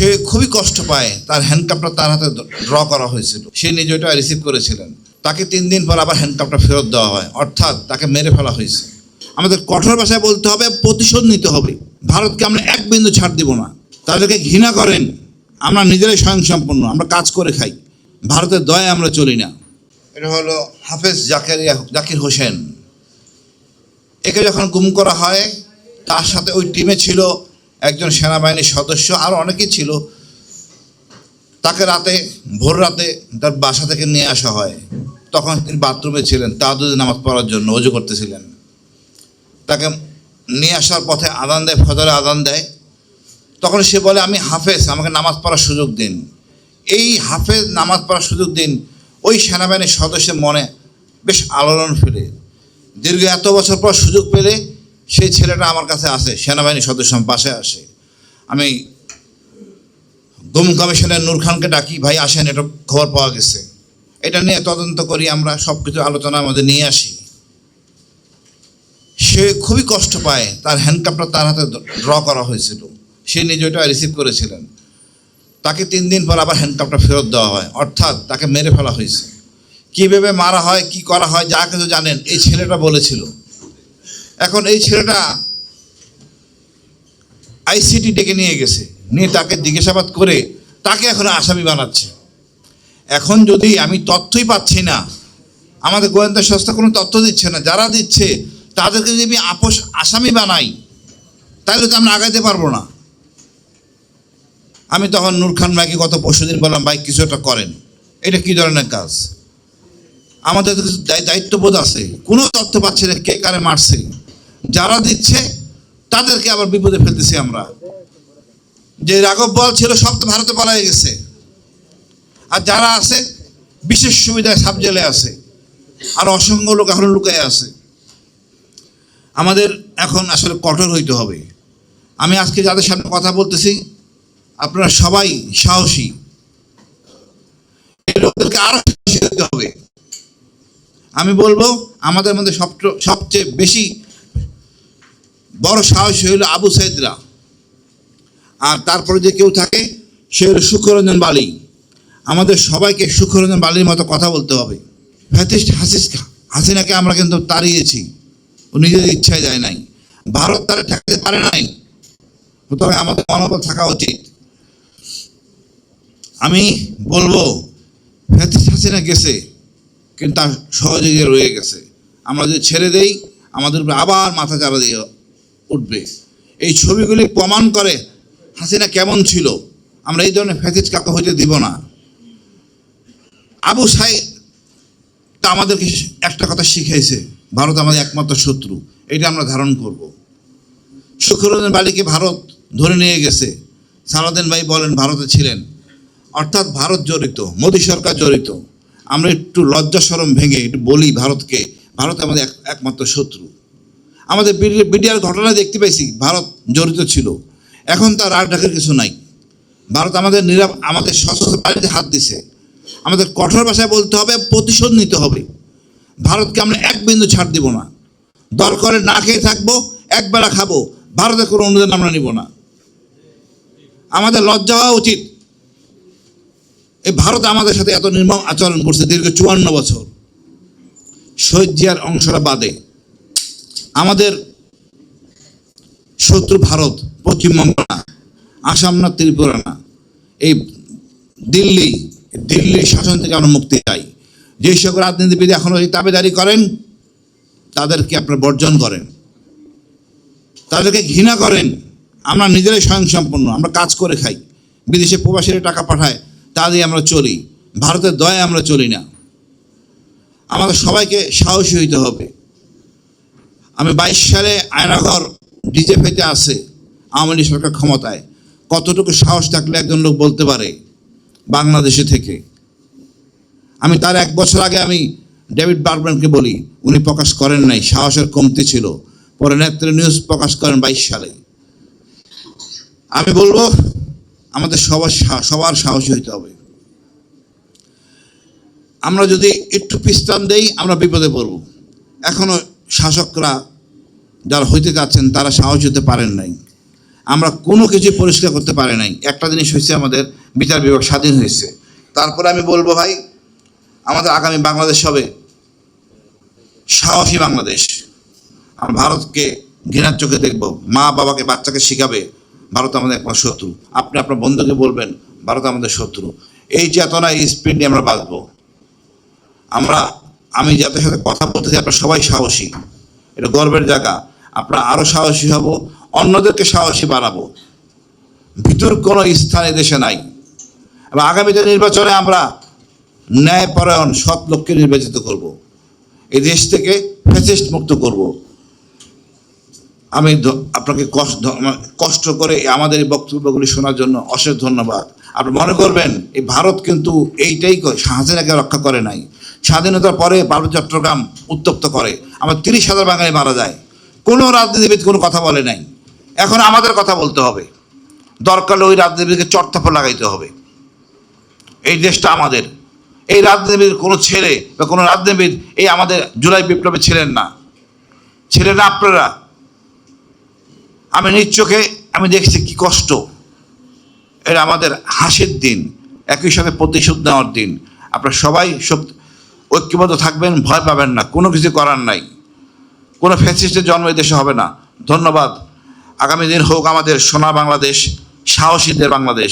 সে খুবই কষ্ট পায়। তার হ্যান্ডকাপটা তার হাতে ড্র করা হয়েছিল। সে নিজে ওটা রিসিভ করেছিলেন। তাকে তিন দিন পর আবার হ্যান্ডকাপটা ফেরত দেওয়া হয়। অর্থাৎ তাকে মেরে ফেলা হয়েছে। আমাদের কঠোর ভাষায় বলতে হবে, প্রতিশোধ নিতে হবে। ভারতকে আমরা এক বিন্দু ছাড় দিব না। তাদেরকে ঘৃণা করেন। আমরা নিজেরাই স্বয়ংসম্পন্ন আমরা কাজ করে খাই। ভারতের দয়ে আমরা চলি না। এটা হলো হাফেজ জাকেরিয়া, জাকির হোসেন। একে যখন গুম করা হয়, তার সাথে ওই টিমে ছিল একজন সেনাবাহিনীর সদস্য, আর অনেকে ছিল। তাকে রাতে, ভোর রাতে তার বাসা থেকে নিয়ে আসা হয়। তখন তিনি বাথরুমে ছিলেন তাহাদুদের নামাজ পড়ার জন্য অজু করতেছিলেন। তাকে নিয়ে আসার পথে আদান দেয়, ফজরে আদান দেয়। তখন সে বলে, আমি হাফেজ, আমাকে নামাজ পড়ার সুযোগ দিন। এই হাফেজ নামাজ পড়ার সুযোগ দিন, ওই সেনাবাহিনীর সদস্যের মনে বেশ আলোড়ন ফেলে। দীর্ঘ এত বছর পর সুযোগ পেলে সেই ছেলেটা আমার কাছে আসে, সেনাবাহিনীর সদস্য পাশে আসে। আমি গুম কমিশনের নূর খানকে ডাকি, ভাই, আসেন, এটা খবর পাওয়া গেছে। এটা নিয়ে তদন্ত করি, আমরা সব কিছু আলোচনার মধ্যে নিয়ে আসি। সে খুবই কষ্ট পায়, তার হ্যান্ডকাপটা তার হাতে ড্র করা হয়েছিল। সে নিজে ওটা রিসিভ করেছিলেন। তাকে তিন দিন পর আবার হ্যান্ডকাপটা ফেরত দেওয়া হয়, অর্থাৎ তাকে মেরে ফেলা হয়েছে। কীভাবে মারা হয়, কি করা হয়, যা কিছু জানেন, এই ছেলেটা বলেছিল। এখন এই ছেলেটা আইসিটি ডেকে নিয়ে গেছে। নিয়ে তাকে জিজ্ঞাসাবাদ করে তাকে এখন আসামি বানাচ্ছে। এখন যদি আমি তথ্যই পাচ্ছি না, আমাদের গোয়েন্দা সংস্থা কোনো তথ্য দিচ্ছে না, যারা দিচ্ছে, তাদেরকে যদি আমি আপোষ আসামি বানাই, তাহলে তো আমরা আগাইতে পারব না। আমি তখন নূর খান ভাইকে গত পরশু দিন বললাম, ভাই, কিছু একটা করেন। এটা কী ধরনের কাজ? আমাদের দায়িত্ববোধ আছে। কোনো তথ্য পাচ্ছে না, কে কারে মারছে। যারা দিচ্ছে, তাদেরকে আবার বিপদে ফেলতেছি আমরা। যে রাঘব বল ছিল, সব তো ভারতে পালাই গেছে। আর যারা আছে, বিশেষ সুবিধায় সাব জেলে আছে। আর অসংখ্য লোক এখন লুকায় আছে। আমাদের এখন আসলে কঠোর হইতে হবে। আমি আজকে যাদের সামনে কথা বলতেছি, আপনারা সবাই সাহসী। এই লোকদেরকে আরও সাহসী হতে হবে। আমি বলব, আমাদের মধ্যে সব সবচেয়ে বেশি বড় সাহসী হইল আবু সাইদরা। আর তারপরে যে কেউ থাকে, সে হলো সুখরঞ্জন বালি। আমাদের সবাইকে সুখরঞ্জন বালির মতো কথা বলতে হবে। ফ্যাথিস্ট হাসিস হাসিনাকে আমরা কিন্তু তাড়িয়েছি। ও নিজেদের ইচ্ছায় যায় নাই। ভারত তারা ঠেকাতে পারে নাই। তবে আমাদের মনোবল থাকা উচিত। আমি বলব ফ্যাথিস্ট হাসিনা গেছে, কিন্তু তার সহযোগী রয়ে গেছে। আমরা যদি ছেড়ে দেই, আমাদের উপরে আবার মাথা চারা দিয়ে উঠবে। এই ছবিগুলি প্রমাণ করে হাসিনা কেমন ছিল। আমরা এই ধরনের ফ্যাসিস কাকে হইতে দিব না। আবু সাই তা আমাদেরকে একটা কথা শিখাইছে ভারত আমাদের একমাত্র শত্রু। এটা আমরা ধারণ করব। শুক্রদিন বালিকে ভারত ধরে নিয়ে গেছে। সালাদিন ভাই বলেন, ভারতে ছিলেন। অর্থাৎ ভারত জড়িত, মোদী সরকার জড়িত। আমরা একটু লজ্জা সরম ভেঙে একটু বলি ভারতকে। ভারত আমাদের এক- একমাত্র শত্রু। আমাদের বিডিআর ঘটনা দেখতে পাইছি, ভারত জড়িত ছিল। এখন তার আর ঢাকার কিছু নাই। ভারত আমাদের নিরাপ আমাদের সশস্ত্র বাড়িতে হাত দিছে। আমাদের কঠোর ভাষায় বলতে হবে, প্রতিশোধ নিতে হবে। ভারতকে আমরা এক বিন্দু ছাড় দিব না। দরকারে না খেয়ে থাকব, একবেলা খাব। ভারতের কোনো অনুদান আমরা নিব না। আমাদের লজ্জা হওয়া উচিত। এই ভারত আমাদের সাথে এত নির্মম আচরণ করছে দীর্ঘ চুয়ান্ন বছর। শহীদ জিয়ার অংশটা বাদে। আমাদের শত্রু ভারত পশ্চিমবঙ্গ না আসাম না ত্রিপুরা না, এই দিল্লি, দিল্লির শাসন থেকে আমরা মুক্তি চাই। যে সকল রাজনীতিবিদ এখনও এই দাবিদারি করেন, তাদেরকে আপনারা বর্জন করেন। তাদেরকে ঘৃণা করেন। আমরা নিজেরাই স্বয়ংসম্পন্ন আমরা কাজ করে খাই। বিদেশে প্রবাসীরা টাকা পাঠায়, তা দিয়ে আমরা চলি। ভারতের দয়ে আমরা চলি না। আমাদের সবাইকে সাহসী হইতে হবে। আমি বাইশ সালে আয়নাঘর ডিজেফেতে আছে, আওয়ামী সরকার ক্ষমতায়। কতটুকু সাহস থাকলে একজন লোক বলতে পারে বাংলাদেশে থেকে? আমি তার এক বছর আগে আমি ডেভিড বার্গম্যানকে বলি, উনি প্রকাশ করেন নাই, সাহসের কমতি ছিল। পরে নেত্র নিউজ প্রকাশ করেন বাইশ সালে। আমি বলব, আমাদের সবার সবার সাহসী হইতে হবে। আমরা যদি একটু পিস্তান দেই, আমরা বিপদে পড়ব। এখনও শাসকরা যারা হইতে যাচ্ছেন, তারা সাহস হতে পারেন নাই। আমরা কোনো কিছু পরিষ্কার করতে পারি নাই। একটা জিনিস হয়েছে, আমাদের বিচার বিভাগ স্বাধীন হয়েছে। তারপরে আমি বলব, ভাই, আমাদের আগামী বাংলাদেশ হবে সাহসী বাংলাদেশ। আমরা ভারতকে ঘৃণার চোখে দেখব। মা বাবাকে, বাচ্চাকে শিখাবে, ভারত আমাদের একমাত্র শত্রু। আপনি আপনার বন্ধুকে বলবেন, ভারত আমাদের শত্রু। এই চেতনা এই স্পিড নিয়ে আমরা বাঁচবো। আমরা, আমি যাদের সাথে কথা বলতেছি আপনারা সবাই সাহসী। এটা গর্বের জায়গা। আপনারা আরও সাহসী হব, অন্যদেরকে সাহসী বানাবো। ভিতর কোনো স্থান দেশে নাই। এবং আগামীতে নির্বাচনে আমরা ন্যায়পরায়ণ সৎ লোককে নির্বাচিত করব। এই দেশ থেকে ফ্যাসিস্ট মুক্ত করব। আমি আপনাকে কষ্ট মানে কষ্ট করে আমাদের এই বক্তব্যগুলি শোনার জন্য অশেষ ধন্যবাদ। আপনি মনে করবেন, এই ভারত কিন্তু এইটাই করে রক্ষা করে নাই। স্বাধীনতার পরে ভারত চট্টগ্রাম উত্তপ্ত করে। আমার তিরিশ হাজার বাঙালি মারা যায়। কোনো রাজনীতিবিদ কোনো কথা বলে নাই। এখন আমাদের কথা বলতে হবে। দরকার ওই রাজনীতিবিদকে চট্টাপা লাগাইতে হবে। এই দেশটা আমাদের। এই রাজনীতিবিদ কোনো ছেলে বা কোনো রাজনীতিবিদ এই আমাদের জুলাই বিপ্লবে ছিলেন না। ছিলেন না আপনারা। আমি নিজ চোখে আমি দেখছি কি কষ্ট। এটা আমাদের হাসির দিন, একই সাথে প্রতিশোধ নেওয়ার দিন। আপনারা সবাই সব ঐক্যবদ্ধ থাকবেন, ভয় পাবেন না, কোনো কিছু করার নাই। কোনো ফ্যাসিস্টের জন্ম দেশে হবে না। ধন্যবাদ। আগামী দিন হোক আমাদের সোনা বাংলাদেশ, সাহসীদের বাংলাদেশ।